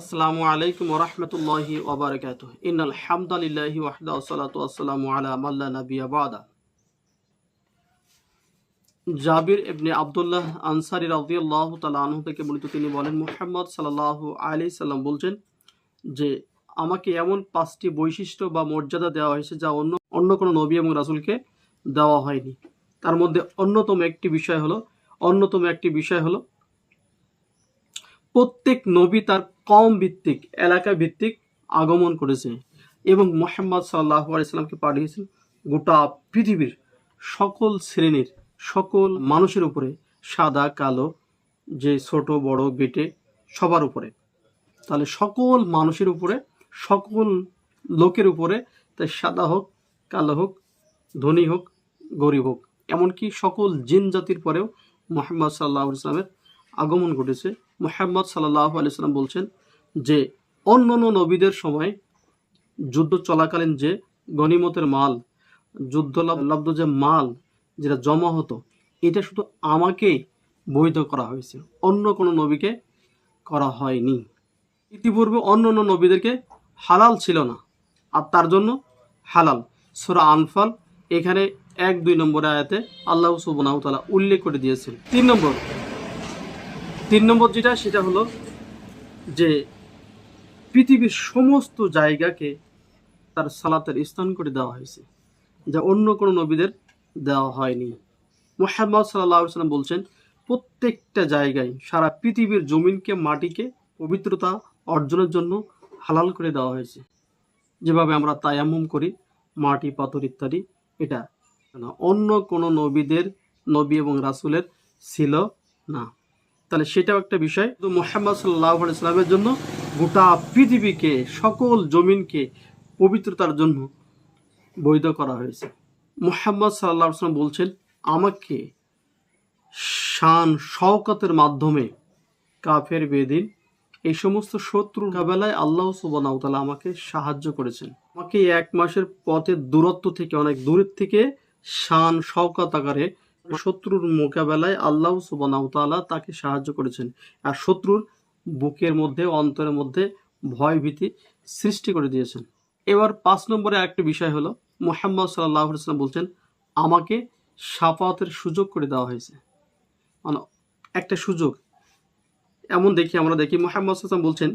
আসসালামু আলাইকুম হামদালিল্লাহি ওয়াহদা আলা মাল্লা জাবির ইবনে আব্দুল্লাহ আনসারী রাদিয়াল্লাহু তাআলা আনহু থেকে বর্ণিত তিনি বলেন, মুহাম্মদ সাল্লাল্লাহু আলাইহি সাল্লাম বলছেন যে, আমাকে এমন পাঁচটি বৈশিষ্ট্য বা মর্যাদা দেওয়া হয়েছে যা অন্য অন্য কোনো নবী এবং রাসূলকে দেওয়া হয়নি। তার মধ্যে অন্যতম একটি বিষয় হলো, অন্যতম একটি বিষয় হলো, প্রত্যেক নবী তার কম ভিত্তিক এলাকা ভিত্তিক আগমন করেছে এবং মোহাম্মদ সাল্লাহ আলাইসাল্লামকে পাঠিয়েছেন গোটা পৃথিবীর সকল শ্রেণির, সকল মানুষের উপরে সাদা, কালো, যে ছোট, বড় বেটে সবার উপরে। তাহলে সকল মানুষের উপরে, সকল লোকের উপরে তাই সাদা হোক, কালো হোক, ধনী হোক, গরিব হোক, এমনকি সকল জিন জাতির পরেও মোহাম্মদ সাল্লাহ ইসলামের আগমন ঘটেছে। মোহাম্মদ সাল্লাহ আলিয়াল্লাম বলছেন যে অন্য নবীদের সময় যুদ্ধ চলাকালীন যে গনিমতের মাল, যুদ্ধ লব্ধ যে মাল যেটা জমা হতো, এটা শুধু আমাকে বৈধ করা হয়েছে। অন্য কোনো নবীকে করা হয়নি। ইতিপূর্বে অন্য অন্য নবীদেরকে হালাল ছিল না, আর তার জন্য হালাল। সুরা আনফাল এখানে এক দুই নম্বর আয়াতে আল্লাহ সুবনাহ তাআলা উল্লেখ করে দিয়েছেন। তিন নম্বর। তিন নম্বর যেটা, সেটা হলো যে পৃথিবীর সমস্ত জায়গাকে তার সালাতের স্থান করে দেওয়া হয়েছে, যা অন্য কোনো নবীদের দেওয়া হয়নি। মোহাম্মদ সাল্লাহ সাল্লাম বলছেন, প্রত্যেকটা জায়গায় সারা পৃথিবীর জমিনকে মাটিকে পবিত্রতা অর্জনের জন্য হালাল করে দেওয়া হয়েছে। যেভাবে আমরা তায়াম্মুম করি, মাটি, পাথর ইত্যাদি, এটা অন্য কোনো নবীদের, নবী এবং রাসূলের ছিল না। তাহলে সেটাও একটা বিষয়। মোহাম্মদ সাল্লাহ ইসলামের জন্য গোটা পৃথিবীকে, সকল জমিনকে পবিত্রতার জন্য বৈধ করা হয়েছে। মোহাম্মদ সাল্লাহ সাল্লাম বলছেন, আমাকে শান, শওকতের মাধ্যমে কাফের বেদিন, এই সমস্ত শত্রু মোকাবেলায় আল্লাহ সুবানাউতালা আমাকে সাহায্য করেছেন। আমাকে এক মাসের পথের দূরত্ব থেকে, অনেক দূরের থেকে শান, শওকত আকারে শত্রুর মোকাবেলায় আল্লাহ সুবানাউতালা তাকে সাহায্য করেছেন। আর শত্রুর বুকের মধ্যে, অন্তরের মধ্যে ভয় ভীতি সৃষ্টি করে দিয়েছেন। এবার পাঁচ নম্বরে একটা বিষয় হলো, মোহাম্মদ সাল্লাহ সাল্লাম বলছেন, আমাকে সাফাতের সুযোগ করে দেওয়া হয়েছে। মানে একটা সুযোগ। এমন দেখি, আমরা দেখি, মোহাম্মদ সাল্লাম বলছেন,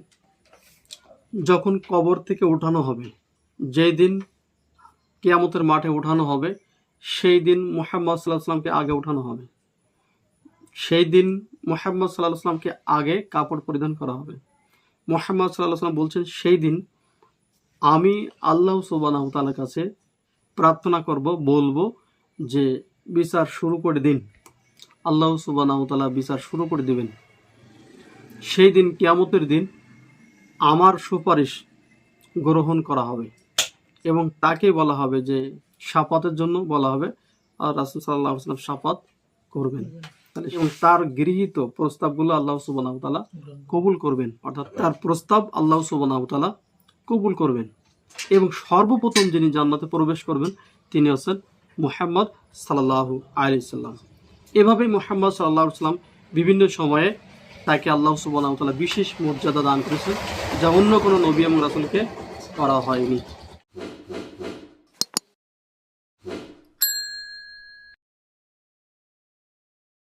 যখন কবর থেকে উঠানো হবে, যেই দিন কেয়ামতের মাঠে উঠানো হবে, সেই দিন মোহাম্মদ সাল্লাহ সাল্লামকে আগে উঠানো হবে। সেই দিন মোহাম্মদ সাল্লাহ সাল্লামকে আগে কাপড় পরিধান করা হবে। মোহাম্মদ সাল্লাহ সাল্লাম বলছেন, সেই দিন আমি আল্লাহ সুবানাহ তালার কাছে প্রার্থনা করব, বলব যে বিচার শুরু করে দিন। আল্লাহ সুবানাহ তালা বিচার শুরু করে দিবেন। সেই দিন কিয়ামতের দিন আমার সুপারিশ গ্রহণ করা হবে এবং তাকে বলা হবে যে সাপাতের জন্য বলা হবে। আর রাসুল সাল্লাহ আসলাম সাপাত করবেন। এবং তার গৃহীত প্রস্তাবগুলো আল্লাহ সুবানাহ তালা কবুল করবেন। অর্থাৎ তার প্রস্তাব আল্লাহ সুবানাহ তালা কবুল করবেন। এবং সর্বপ্রথম যিনি জান্নাতে প্রবেশ করবেন, তিনি হচ্ছেন মুহাম্মদ সাল্লাহ আলি সাল্লাম এভাবেই মুহাম্মদ সাল্লাহ সাল্লাম বিভিন্ন সময়ে তাকে আল্লাহ সুবাহ বিশেষ মর্যাদা দান করেছেন, যা অন্য কোনো নবী এবং রাসুলকে করা হয়নি।